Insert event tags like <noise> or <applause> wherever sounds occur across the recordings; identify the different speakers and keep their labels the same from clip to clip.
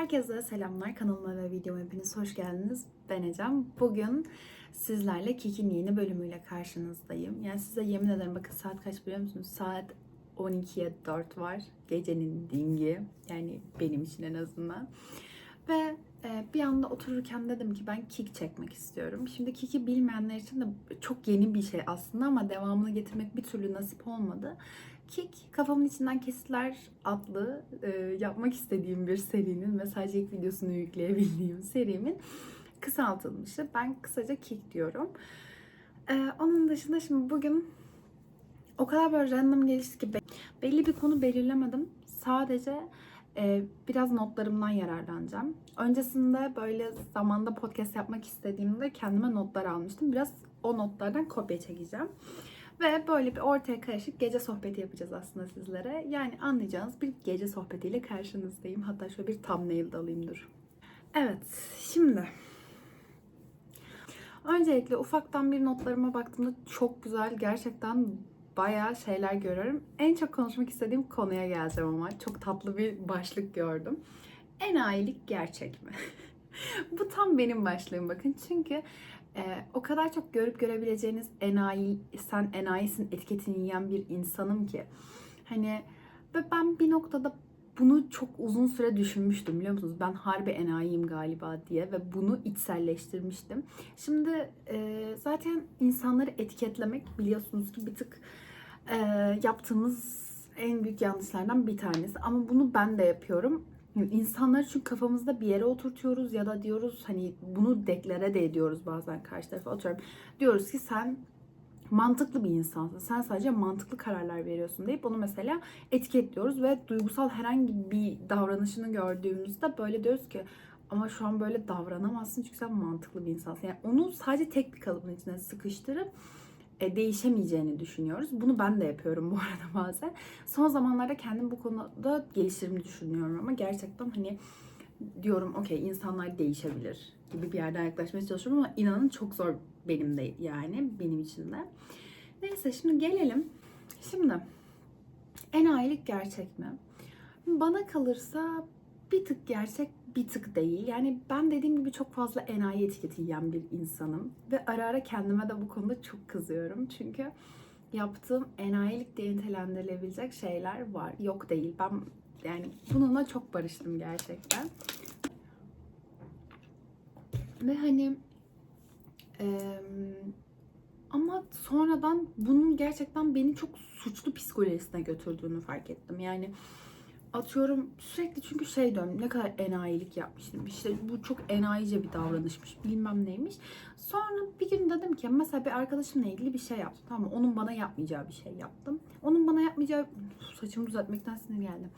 Speaker 1: Herkese selamlar. Kanalıma ve videoma hepiniz hoş geldiniz. Ben Ecem. Bugün sizlerle Kik'in yeni bölümüyle karşınızdayım. Yani size yemin ederim bakın saat kaç biliyor musunuz? Saat 12'ye 4 var. Gecenin dingi. Yani benim için en azından. Ve e, bir anda otururken dedim ki ben Kik çekmek istiyorum. Şimdi Kik'i bilmeyenler için de çok yeni bir şey aslında ama devamını getirmek bir türlü nasip olmadı. Kik kafamın içinden kesitler adlı e, yapmak istediğim bir serinin ve sadece ilk videosunu yükleyebildiğim <laughs> serimin kısaltılmışı. Ben kısaca Kik diyorum. E, onun dışında şimdi bugün o kadar böyle random gelişti ki be- belli bir konu belirlemedim. Sadece e, biraz notlarımdan yararlanacağım. Öncesinde böyle zamanda podcast yapmak istediğimde kendime notlar almıştım. Biraz o notlardan kopya çekeceğim. Ve böyle bir ortaya karışık gece sohbeti yapacağız aslında sizlere. Yani anlayacağınız bir gece sohbetiyle karşınızdayım. Hatta şöyle bir thumbnail da alayım dur. Evet, şimdi öncelikle ufaktan bir notlarıma baktığımda çok güzel, gerçekten bayağı şeyler görüyorum. En çok konuşmak istediğim konuya geleceğim ama çok tatlı bir başlık gördüm. Enayilik gerçek mi? <laughs> <laughs> Bu tam benim başlığım bakın. Çünkü e, o kadar çok görüp görebileceğiniz enayi, sen enayisin etiketini yiyen bir insanım ki. Hani ve ben bir noktada bunu çok uzun süre düşünmüştüm biliyor musunuz? Ben harbi enayiyim galiba diye ve bunu içselleştirmiştim. Şimdi e, zaten insanları etiketlemek biliyorsunuz ki bir tık e, yaptığımız en büyük yanlışlardan bir tanesi. Ama bunu ben de yapıyorum. İnsanları çünkü kafamızda bir yere oturtuyoruz ya da diyoruz hani bunu deklare de ediyoruz bazen karşı tarafa atıyorum. Diyoruz ki sen mantıklı bir insansın. Sen sadece mantıklı kararlar veriyorsun deyip onu mesela etiketliyoruz ve duygusal herhangi bir davranışını gördüğümüzde böyle diyoruz ki ama şu an böyle davranamazsın çünkü sen mantıklı bir insansın. Yani onu sadece tek bir kalıbın içine sıkıştırıp değişemeyeceğini düşünüyoruz. Bunu ben de yapıyorum bu <laughs> arada bazen. Son zamanlarda kendim bu konuda geliştirimi düşünüyorum ama gerçekten hani diyorum okey insanlar değişebilir gibi bir yerden yaklaşmaya çalışıyorum ama inanın çok zor benim de yani benim için de. Neyse şimdi gelelim. Şimdi enayilik gerçek mi? Bana kalırsa bir tık gerçek bir tık değil. Yani ben dediğim gibi çok fazla enayi etiketi yiyen bir insanım. Ve ara ara kendime de bu konuda çok kızıyorum. Çünkü yaptığım enayilik diye nitelendirilebilecek şeyler var. Yok değil. Ben yani bununla çok barıştım gerçekten. Ve hani eee, ama sonradan bunun gerçekten beni çok suçlu psikolojisine götürdüğünü fark ettim. Yani atıyorum sürekli çünkü şey diyorum ne kadar enayilik yapmışım. İşte bu çok enayice bir davranışmış bilmem neymiş. Sonra bir gün dedim ki mesela bir arkadaşımla ilgili bir şey yaptım. Tamam? Onun bana yapmayacağı bir şey yaptım. Onun bana yapmayacağı saçımı düzeltmekten sinir geldi.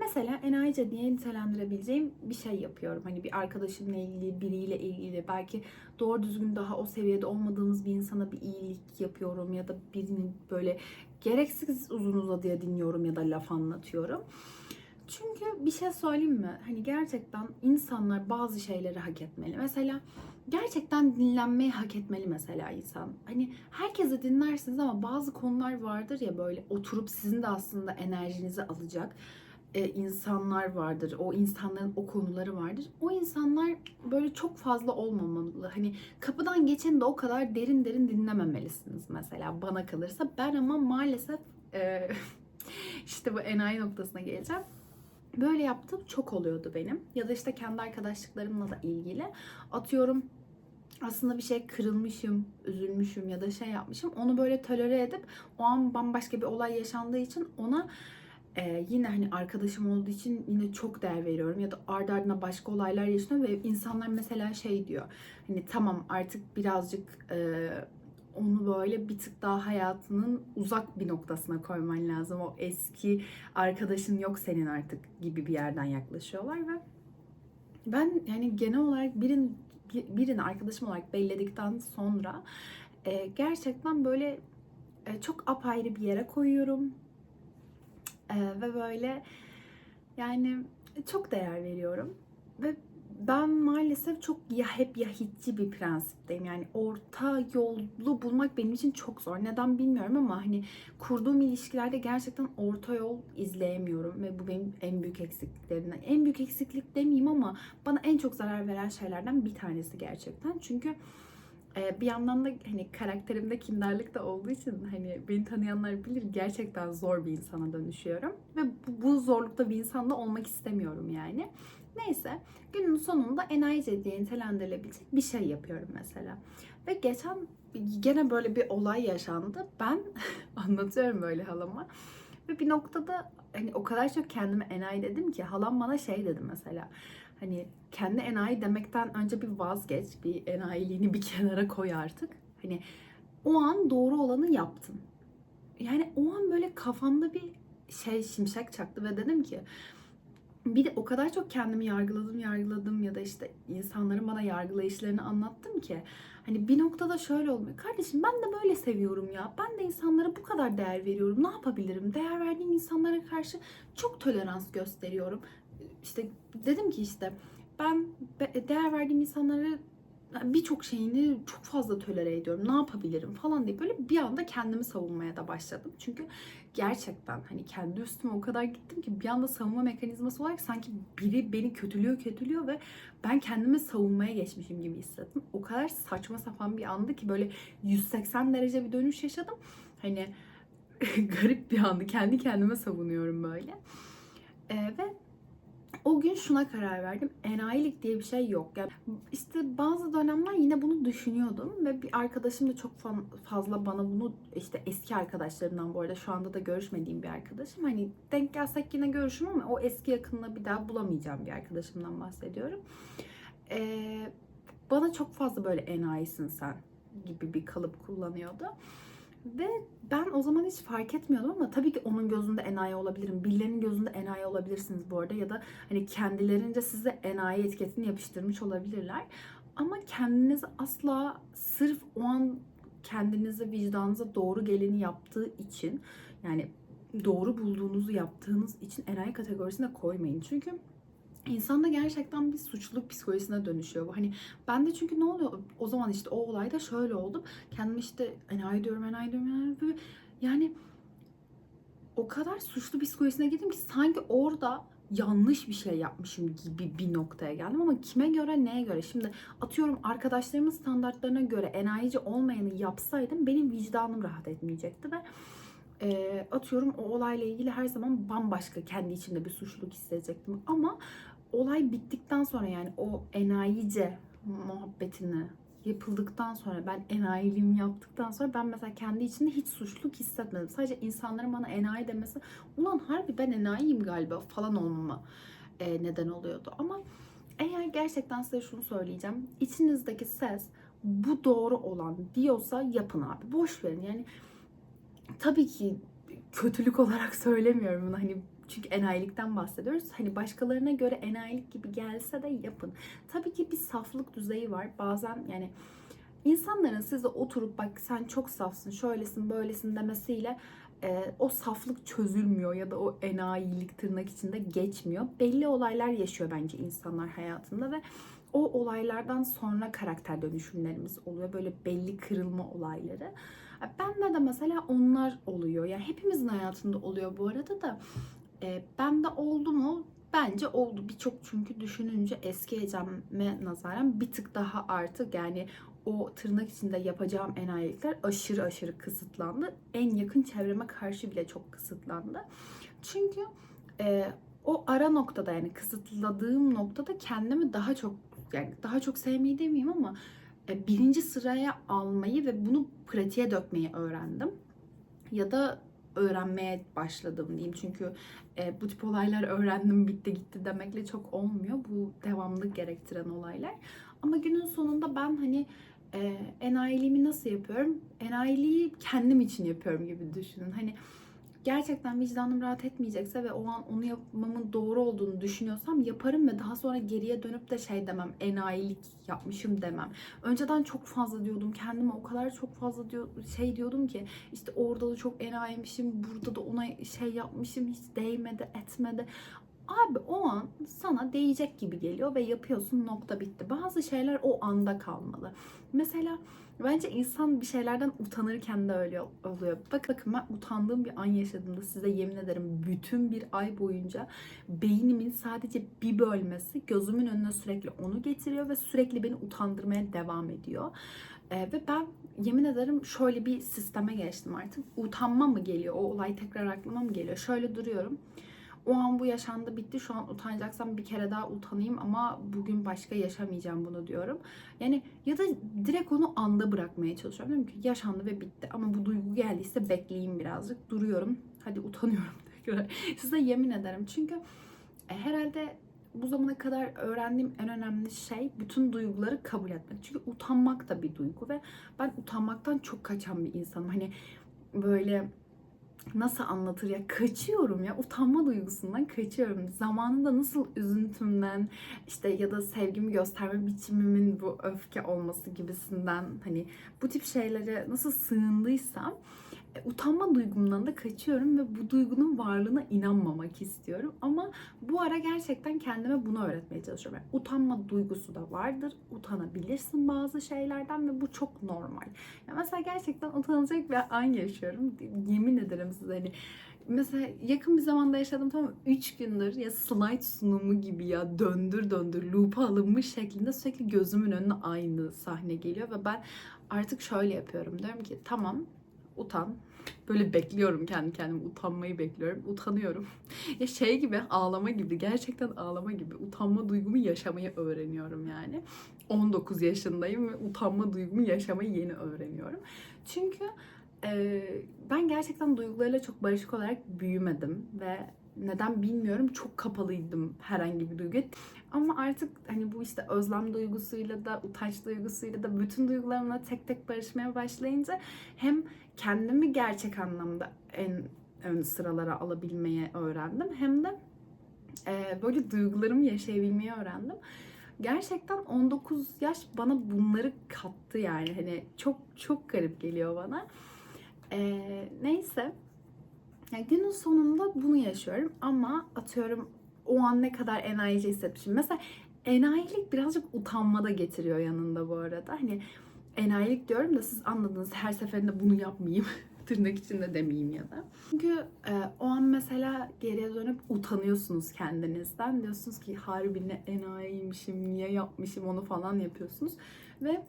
Speaker 1: Mesela enayice diye nitelendirebileceğim bir şey yapıyorum. Hani bir arkadaşımla ilgili, biriyle ilgili belki doğru düzgün daha o seviyede olmadığımız bir insana bir iyilik yapıyorum ya da birini böyle gereksiz uzun uzadıya dinliyorum ya da laf anlatıyorum. Çünkü bir şey söyleyeyim mi? Hani gerçekten insanlar bazı şeyleri hak etmeli. Mesela gerçekten dinlenmeyi hak etmeli mesela insan. Hani herkese dinlersiniz ama bazı konular vardır ya böyle oturup sizin de aslında enerjinizi alacak e, insanlar vardır. O insanların o konuları vardır. O insanlar böyle çok fazla olmamalı. Hani kapıdan geçeni de o kadar derin derin dinlememelisiniz mesela bana kalırsa. Ben ama maalesef e, <laughs> işte bu enayi noktasına geleceğim. Böyle yaptığım çok oluyordu benim. Ya da işte kendi arkadaşlıklarımla da ilgili. Atıyorum aslında bir şey kırılmışım, üzülmüşüm ya da şey yapmışım. Onu böyle tolere edip o an bambaşka bir olay yaşandığı için ona ee, yine hani arkadaşım olduğu için yine çok değer veriyorum ya da ardı ardına başka olaylar yaşanıyor ve insanlar mesela şey diyor hani tamam artık birazcık e, onu böyle bir tık daha hayatının uzak bir noktasına koyman lazım. O eski arkadaşın yok senin artık gibi bir yerden yaklaşıyorlar ve ben yani genel olarak birin birini arkadaşım olarak belledikten sonra e, gerçekten böyle e, çok apayrı bir yere koyuyorum ve böyle yani çok değer veriyorum ve ben maalesef çok ya hep ya hiççi bir prensipteyim. Yani orta yolu bulmak benim için çok zor. Neden bilmiyorum ama hani kurduğum ilişkilerde gerçekten orta yol izleyemiyorum ve bu benim en büyük eksikliklerimden. En büyük eksiklik demeyeyim ama bana en çok zarar veren şeylerden bir tanesi gerçekten. Çünkü bir yandan da hani karakterimde kindarlık da olduğu için hani beni tanıyanlar bilir gerçekten zor bir insana dönüşüyorum ve bu, bu zorlukta bir insanda olmak istemiyorum yani. Neyse günün sonunda enayice diye nitelendirilebilecek bir şey yapıyorum mesela. Ve geçen gene böyle bir olay yaşandı. Ben <laughs> anlatıyorum böyle halama. Ve bir noktada hani o kadar çok kendime enayi dedim ki halam bana şey dedi mesela. Hani kendi enayi demekten önce bir vazgeç. Bir enayiliğini bir <laughs> kenara koy artık. Hani o an doğru olanı yaptın. Yani o an böyle kafamda bir şey şimşek çaktı ve dedim ki bir de o kadar çok kendimi yargıladım yargıladım ya da işte insanların bana yargılayışlarını anlattım ki hani bir noktada şöyle olmuyor. Kardeşim ben de böyle seviyorum ya. Ben de insanlara bu kadar değer veriyorum. Ne yapabilirim? Değer verdiğim insanlara karşı çok tolerans gösteriyorum. İşte dedim ki işte ben be- değer verdiğim insanlara birçok şeyini çok fazla tolere ediyorum. Ne yapabilirim falan diye böyle bir anda kendimi savunmaya da başladım. Çünkü gerçekten hani kendi üstüme o kadar gittim ki bir anda savunma mekanizması olarak sanki biri beni kötülüyor kötülüyor ve ben kendimi savunmaya geçmişim gibi hissettim. O kadar saçma sapan bir andı ki böyle 180 derece bir dönüş yaşadım. Hani <laughs> garip bir andı. Kendi kendime savunuyorum böyle. Ee, ve o gün şuna karar verdim. Enayilik diye bir şey yok. Yani işte bazı dönemler yine bunu düşünüyordum ve bir arkadaşım da çok fa- fazla bana bunu işte eski arkadaşlarımdan bu arada şu anda da görüşmediğim bir arkadaşım. Hani denk gelsek yine görüşürüm ama o eski yakınlığı bir daha bulamayacağım bir arkadaşımdan bahsediyorum. Ee, bana çok fazla böyle enayisin sen gibi bir kalıp kullanıyordu. Ve ben o zaman hiç fark etmiyordum ama tabii ki onun gözünde enayi olabilirim. Birilerinin gözünde enayi olabilirsiniz bu arada ya da hani kendilerince size enayi etiketini yapıştırmış olabilirler. Ama kendinizi asla sırf o an kendinize vicdanınıza doğru geleni yaptığı için yani doğru bulduğunuzu yaptığınız için enayi kategorisine koymayın. Çünkü insanda gerçekten bir suçluluk psikolojisine dönüşüyor bu. Hani ben de çünkü ne oluyor? O zaman işte o olayda şöyle oldum. Kendimi işte enayi diyorum, enayi diyorum, enayi diyorum. Yani o kadar suçlu psikolojisine girdim ki sanki orada yanlış bir şey yapmışım gibi bir noktaya geldim ama kime göre neye göre şimdi atıyorum arkadaşlarımın standartlarına göre enayici olmayanı yapsaydım benim vicdanım rahat etmeyecekti ve e, atıyorum o olayla ilgili her zaman bambaşka kendi içimde bir suçluluk hissedecektim ama olay bittikten sonra yani o enayice muhabbetini yapıldıktan sonra ben enayiliğimi yaptıktan sonra ben mesela kendi içimde hiç suçluluk hissetmedim. Sadece insanların bana enayi demesi ulan harbi ben enayiyim galiba falan olmama e, neden oluyordu. Ama eğer gerçekten size şunu söyleyeceğim. İçinizdeki ses bu doğru olan diyorsa yapın abi. Boş verin yani tabii ki kötülük <laughs> olarak söylemiyorum bunu hani çünkü enayilikten bahsediyoruz. Hani başkalarına göre enayilik gibi gelse de yapın. Tabii ki bir saflık düzeyi var. Bazen yani insanların size oturup bak sen çok safsın, şöylesin, böylesin demesiyle e, o saflık çözülmüyor ya da o enayilik tırnak içinde geçmiyor. Belli olaylar yaşıyor bence insanlar hayatında ve o olaylardan sonra karakter dönüşümlerimiz oluyor. Böyle belli kırılma olayları. Bende de mesela onlar oluyor. Yani hepimizin hayatında oluyor bu arada da. E, bende oldu mu? Bence oldu. Birçok çünkü düşününce eski Ecem'e nazaran bir tık daha artık yani o tırnak içinde yapacağım enayilikler aşırı aşırı kısıtlandı. En yakın çevreme karşı bile çok kısıtlandı. Çünkü e, o ara noktada yani kısıtladığım noktada kendimi daha çok yani daha çok sevmeyi demeyeyim ama e, birinci sıraya almayı ve bunu pratiğe dökmeyi öğrendim. Ya da öğrenmeye başladım diyeyim. Çünkü e, bu tip olaylar öğrendim bitti gitti demekle çok olmuyor. Bu devamlılık gerektiren olaylar. Ama günün sonunda ben hani e, enayiliğimi nasıl yapıyorum? Enayiliği kendim için yapıyorum gibi düşünün. Hani gerçekten vicdanım rahat etmeyecekse ve o an onu yapmamın doğru olduğunu düşünüyorsam yaparım ve daha sonra geriye dönüp de şey demem, enayilik yapmışım demem. Önceden çok fazla diyordum, kendime o kadar çok fazla diyor, şey diyordum ki işte orada da çok enayiymişim, burada da ona şey yapmışım, hiç değmedi, etmedi. Abi o an sana değecek gibi geliyor ve yapıyorsun nokta bitti. Bazı şeyler o anda kalmalı. Mesela bence insan bir şeylerden utanırken de öyle oluyor. Bak bakın ben utandığım bir an yaşadığımda size yemin ederim bütün bir ay boyunca beynimin sadece bir bölmesi gözümün önüne sürekli onu getiriyor ve sürekli beni utandırmaya devam ediyor. Ee, ve ben yemin ederim şöyle bir sisteme geçtim artık. Utanma mı geliyor? O olay tekrar aklıma mı geliyor? Şöyle duruyorum. O an bu yaşandı bitti. Şu an utanacaksam bir kere daha utanayım ama bugün başka yaşamayacağım bunu diyorum. Yani ya da direkt onu anda bırakmaya çalışıyorum. Diyorum ki yaşandı ve bitti. Ama bu duygu geldiyse bekleyeyim birazcık. Duruyorum. Hadi utanıyorum <laughs> tekrar. Size yemin ederim. Çünkü e, herhalde bu zamana kadar öğrendiğim en önemli şey bütün duyguları kabul etmek. Çünkü utanmak da bir duygu ve ben utanmaktan çok kaçan bir insanım. Hani böyle nasıl anlatır ya kaçıyorum ya utanma duygusundan kaçıyorum. Zamanında nasıl üzüntümden işte ya da sevgimi gösterme biçimimin bu öfke olması gibisinden hani bu tip şeylere nasıl sığındıysam e, utanma duygumdan da kaçıyorum ve bu duygunun varlığına inanmamak istiyorum. Ama bu ara gerçekten kendime bunu öğretmeye çalışıyorum. Yani utanma duygusu da vardır. Utanabilirsin bazı şeylerden ve bu çok normal. Ya mesela gerçekten utanacak bir an yaşıyorum. Yemin ederim size hani Mesela yakın bir zamanda yaşadım tamam 3 gündür ya slide sunumu gibi ya döndür döndür loop'a alınmış şeklinde sürekli gözümün önüne aynı sahne geliyor ve ben artık şöyle yapıyorum diyorum ki tamam utan. Böyle bekliyorum kendi kendime utanmayı bekliyorum. Utanıyorum. <laughs> ya şey gibi ağlama gibi gerçekten ağlama gibi utanma duygumu yaşamayı öğreniyorum yani. 19 yaşındayım ve utanma duygumu yaşamayı yeni öğreniyorum. Çünkü e, ben gerçekten duygularıyla çok barışık olarak büyümedim ve neden bilmiyorum çok kapalıydım herhangi bir duyguya. Ama artık hani bu işte özlem duygusuyla da utanç duygusuyla da bütün duygularımla tek tek barışmaya başlayınca hem kendimi gerçek anlamda en ön sıralara alabilmeye öğrendim hem de e, böyle duygularımı yaşayabilmeyi öğrendim. Gerçekten 19 yaş bana bunları kattı yani hani çok çok garip geliyor bana. E, neyse yani günün sonunda bunu yaşıyorum ama atıyorum o an ne kadar enayice hissetmişim. Mesela enayilik birazcık utanma da getiriyor yanında bu arada. Hani enayilik diyorum da siz anladınız her seferinde bunu yapmayayım. <laughs> Tırnak içinde demeyeyim ya da. Çünkü e, o an mesela geriye dönüp utanıyorsunuz kendinizden. Diyorsunuz ki harbi ne enayiymişim, niye yapmışım onu falan yapıyorsunuz. Ve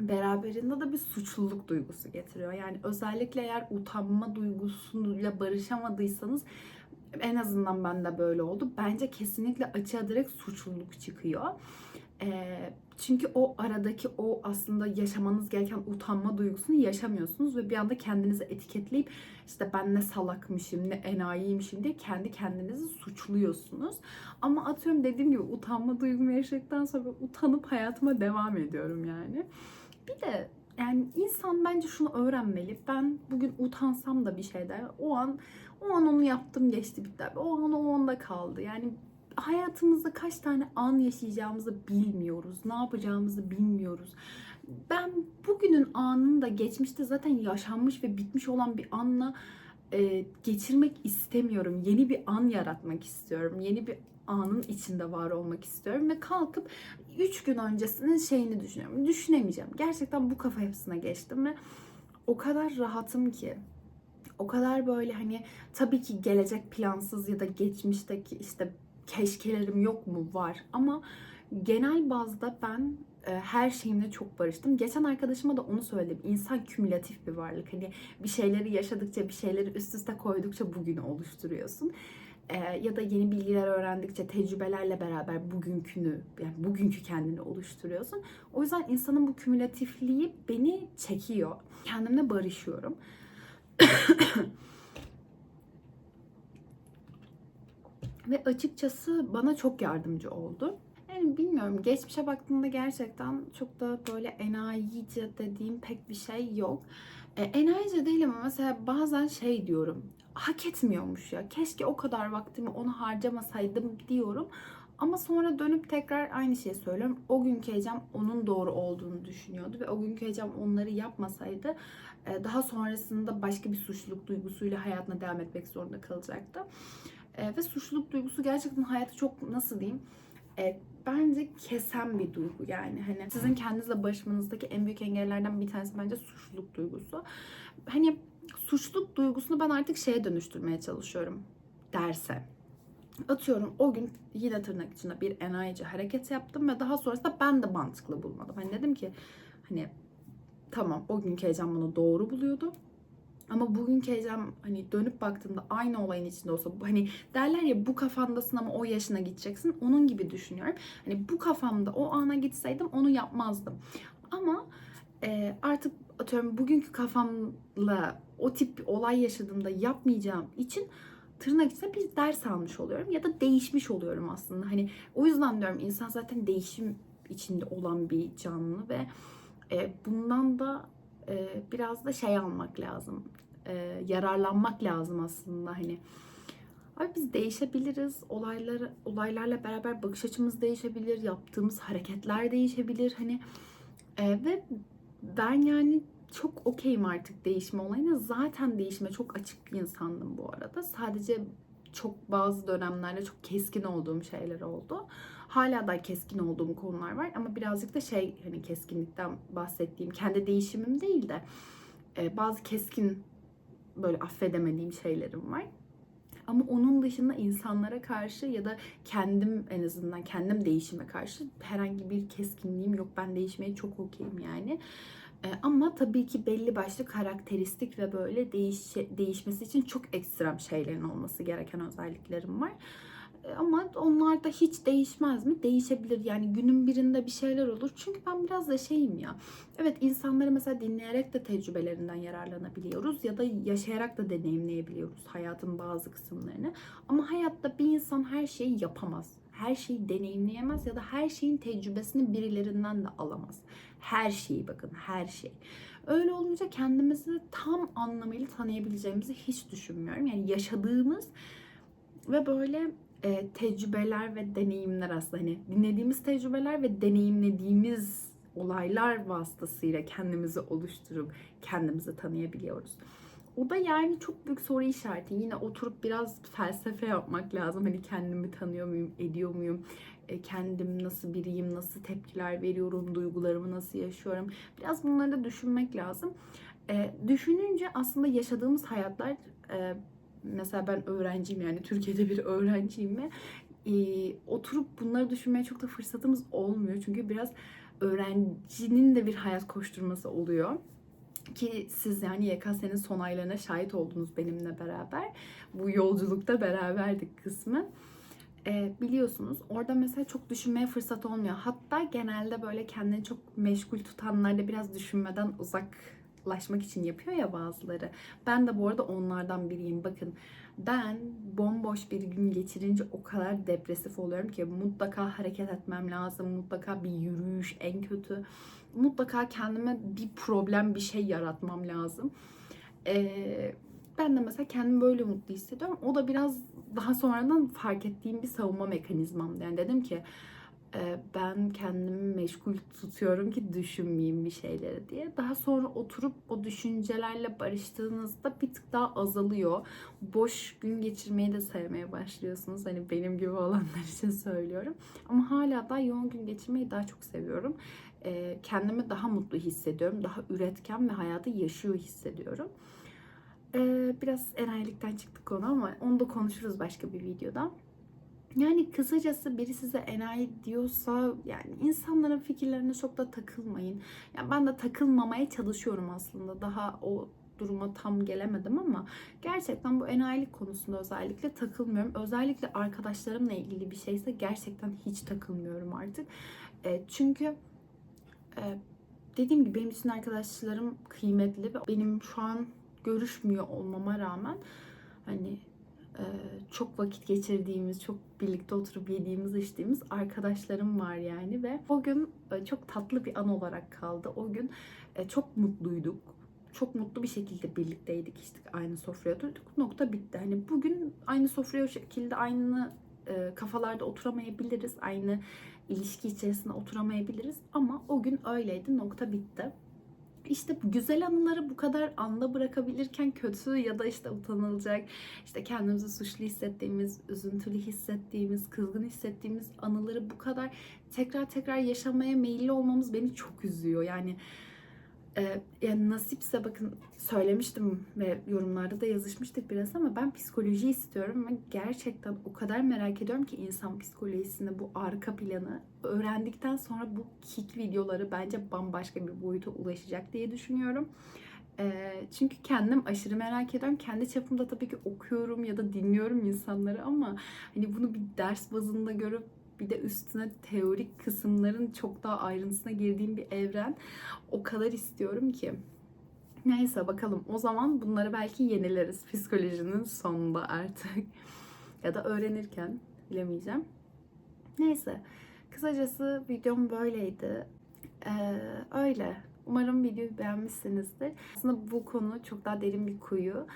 Speaker 1: beraberinde de bir suçluluk duygusu getiriyor. Yani özellikle eğer utanma duygusuyla barışamadıysanız en azından bende böyle oldu. Bence kesinlikle açığa direkt suçluluk çıkıyor. Ee, çünkü o aradaki o aslında yaşamanız gereken utanma duygusunu yaşamıyorsunuz ve bir anda kendinizi etiketleyip işte ben ne salakmışım, ne enayiymişim diye kendi kendinizi suçluyorsunuz. Ama atıyorum dediğim gibi utanma duygumu yaşadıktan sonra utanıp hayatıma devam ediyorum yani. Bir de yani insan bence şunu öğrenmeli. Ben bugün utansam da bir şeyden o an o an onu yaptım geçti bitti. O an o anda kaldı. Yani hayatımızda kaç tane an yaşayacağımızı bilmiyoruz. Ne yapacağımızı bilmiyoruz. Ben bugünün anını da geçmişte zaten yaşanmış ve bitmiş olan bir anla e, geçirmek istemiyorum. Yeni bir an yaratmak istiyorum. Yeni bir anın içinde var olmak istiyorum ve kalkıp 3 gün öncesinin şeyini düşünüyorum. Düşünemeyeceğim. Gerçekten bu kafa yapısına geçtim ve o kadar rahatım ki o kadar böyle hani tabii ki gelecek plansız ya da geçmişteki işte keşkelerim yok mu var ama genel bazda ben e, her şeyimle çok barıştım. Geçen arkadaşıma da onu söyledim. İnsan kümülatif bir varlık. Hani bir şeyleri yaşadıkça, bir şeyleri üst üste koydukça bugünü oluşturuyorsun. E, ya da yeni bilgiler öğrendikçe tecrübelerle beraber bugünkünü, yani bugünkü kendini oluşturuyorsun. O yüzden insanın bu kümülatifliği beni çekiyor. Kendimle barışıyorum. <coughs> Ve açıkçası bana çok yardımcı oldu. Yani bilmiyorum geçmişe baktığımda gerçekten çok da böyle enayice dediğim pek bir şey yok. E, enayice değil ama mesela bazen şey diyorum. Hak etmiyormuş ya. Keşke o kadar vaktimi onu harcamasaydım diyorum. Ama sonra dönüp tekrar aynı şeyi söylüyorum. O günkü Ecem onun doğru olduğunu düşünüyordu ve o günkü Ecem onları yapmasaydı e, daha sonrasında başka bir suçluluk duygusuyla hayatına devam etmek zorunda kalacaktı. E, ve suçluluk duygusu gerçekten hayatı çok nasıl diyeyim e, bence kesen bir duygu yani hani sizin kendinizle barışmanızdaki en büyük engellerden bir tanesi bence suçluluk duygusu. Hani suçluluk duygusunu ben artık şeye dönüştürmeye çalışıyorum derse. Atıyorum o gün yine tırnak içinde bir enayici hareket yaptım ve daha sonrasında ben de mantıklı bulmadım. Hani dedim ki hani tamam o günkü heyecan bunu doğru buluyordu. Ama bugünkü heyecan hani dönüp baktığımda aynı olayın içinde olsa hani derler ya bu kafandasın ama o yaşına gideceksin. Onun gibi düşünüyorum. Hani bu kafamda o ana gitseydim onu yapmazdım. Ama e, artık atıyorum bugünkü kafamla o tip bir olay yaşadığımda yapmayacağım için tırnak içinde bir ders almış oluyorum ya da değişmiş oluyorum aslında. Hani o yüzden diyorum insan zaten değişim içinde olan bir canlı ve e, bundan da e, biraz da şey almak lazım. E, yararlanmak lazım aslında hani. Abi biz değişebiliriz. Olaylar olaylarla beraber bakış açımız değişebilir. Yaptığımız hareketler değişebilir. Hani e, ve ben yani çok okeyim artık değişme olayına. Zaten değişime çok açık bir insandım bu arada. Sadece çok bazı dönemlerde çok keskin olduğum şeyler oldu. Hala da keskin olduğum konular var ama birazcık da şey hani keskinlikten bahsettiğim kendi değişimim değil de e, bazı keskin böyle affedemediğim şeylerim var. Ama onun dışında insanlara karşı ya da kendim en azından kendim değişime karşı herhangi bir keskinliğim yok. Ben değişmeye çok okeyim yani. E, ama tabii ki belli başlı karakteristik ve böyle değiş değişmesi için çok ekstrem şeylerin olması gereken özelliklerim var. E, ama onlar da hiç değişmez mi? Değişebilir. Yani günün birinde bir şeyler olur. Çünkü ben biraz da şeyim ya. Evet insanları mesela dinleyerek de tecrübelerinden yararlanabiliyoruz ya da yaşayarak da deneyimleyebiliyoruz hayatın bazı kısımlarını. Ama hayatta bir insan her şeyi yapamaz. Her şeyi deneyimleyemez ya da her şeyin tecrübesini birilerinden de alamaz. Her şeyi bakın her şey. Öyle olunca kendimizi tam anlamıyla tanıyabileceğimizi hiç düşünmüyorum. Yani yaşadığımız ve böyle e, tecrübeler ve deneyimler aslında hani dinlediğimiz tecrübeler ve deneyimlediğimiz olaylar vasıtasıyla kendimizi oluşturup kendimizi tanıyabiliyoruz. O da yani çok büyük soru işareti. Yine oturup biraz felsefe yapmak lazım. Hani kendimi tanıyor muyum, ediyor muyum? E, kendim nasıl biriyim, nasıl tepkiler veriyorum, duygularımı nasıl yaşıyorum? Biraz bunları da düşünmek lazım. E, düşününce aslında yaşadığımız hayatlar e, mesela ben öğrenciyim yani Türkiye'de bir öğrenciyim ve e, oturup bunları düşünmeye çok da fırsatımız olmuyor. Çünkü biraz öğrencinin de bir hayat koşturması oluyor. Ki siz yani YKS'nin son aylarına şahit oldunuz benimle beraber. Bu yolculukta beraberdik kısmı. E, biliyorsunuz orada mesela çok düşünmeye fırsat olmuyor. Hatta genelde böyle kendini çok meşgul tutanlar da biraz düşünmeden uzaklaşmak için yapıyor ya bazıları. Ben de bu arada onlardan biriyim. Bakın ben bomboş bir gün geçirince o kadar depresif oluyorum ki mutlaka hareket etmem lazım. Mutlaka bir yürüyüş en kötü. Mutlaka kendime bir problem bir şey yaratmam lazım. Ee, ben de mesela kendimi böyle mutlu hissediyorum. O da biraz daha sonradan fark ettiğim bir savunma mekanizmamdı. Yani dedim ki ben kendimi meşgul tutuyorum ki düşünmeyeyim bir şeyleri diye. Daha sonra oturup o düşüncelerle barıştığınızda bir tık daha azalıyor. Boş gün geçirmeyi de sevmeye başlıyorsunuz. Hani benim gibi olanlar için söylüyorum. Ama hala da yoğun gün geçirmeyi daha çok seviyorum. E, kendimi daha mutlu hissediyorum. Daha üretken ve hayatı yaşıyor hissediyorum. E, biraz enayilikten çıktık konu ama onu da konuşuruz başka bir videoda. Yani kısacası biri size enayi diyorsa yani insanların fikirlerine çok da takılmayın. Yani ben de takılmamaya çalışıyorum aslında. Daha o duruma tam gelemedim ama gerçekten bu enayilik konusunda özellikle takılmıyorum. Özellikle arkadaşlarımla ilgili bir şeyse gerçekten hiç takılmıyorum artık. E, çünkü e, dediğim gibi benim için arkadaşlarım kıymetli ve benim şu an görüşmüyor olmama rağmen hani çok vakit geçirdiğimiz, çok birlikte oturup yediğimiz, içtiğimiz arkadaşlarım var yani ve o gün e, çok tatlı bir an olarak kaldı. O gün e, çok mutluyduk. Çok mutlu bir şekilde birlikteydik işte aynı sofraya oturduk. Nokta bitti. Hani bugün aynı sofraya o şekilde aynı kafalarda oturamayabiliriz. Aynı ilişki içerisinde oturamayabiliriz ama o gün öyleydi. Nokta bitti. İşte güzel anıları bu kadar anda bırakabilirken kötü ya da işte utanılacak, işte kendimizi suçlu hissettiğimiz, üzüntülü hissettiğimiz, kızgın hissettiğimiz anıları bu kadar tekrar tekrar yaşamaya meyilli olmamız beni çok üzüyor. Yani e, yani nasipse bakın söylemiştim ve yorumlarda da yazışmıştık biraz ama ben psikoloji istiyorum ve gerçekten o kadar merak ediyorum ki insan psikolojisini bu arka planı öğrendikten sonra bu kick videoları bence bambaşka bir boyuta ulaşacak diye düşünüyorum. E, çünkü kendim aşırı merak ediyorum. Kendi çapımda tabii ki okuyorum ya da dinliyorum insanları ama hani bunu bir ders bazında görüp bir de üstüne teorik kısımların çok daha ayrıntısına girdiğim bir evren. O kadar istiyorum ki. Neyse bakalım. O zaman bunları belki yenileriz psikolojinin sonunda artık. <laughs> ya da öğrenirken bilemeyeceğim. Neyse. Kısacası videom böyleydi. Ee, öyle. Umarım videoyu beğenmişsinizdir. Aslında bu konu çok daha derin bir kuyu.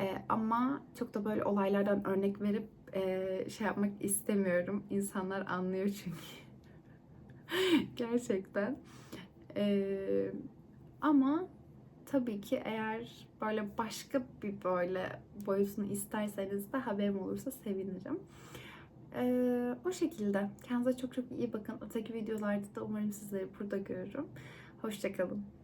Speaker 1: Ee, ama çok da böyle olaylardan örnek verip e, şey yapmak istemiyorum. İnsanlar anlıyor çünkü. <laughs> Gerçekten. Ee, ama tabii ki eğer böyle başka bir böyle boyutunu isterseniz de haberim olursa sevinirim. Ee, o şekilde. Kendinize çok çok iyi bakın. Öteki videolarda da umarım sizleri burada görürüm. Hoşçakalın.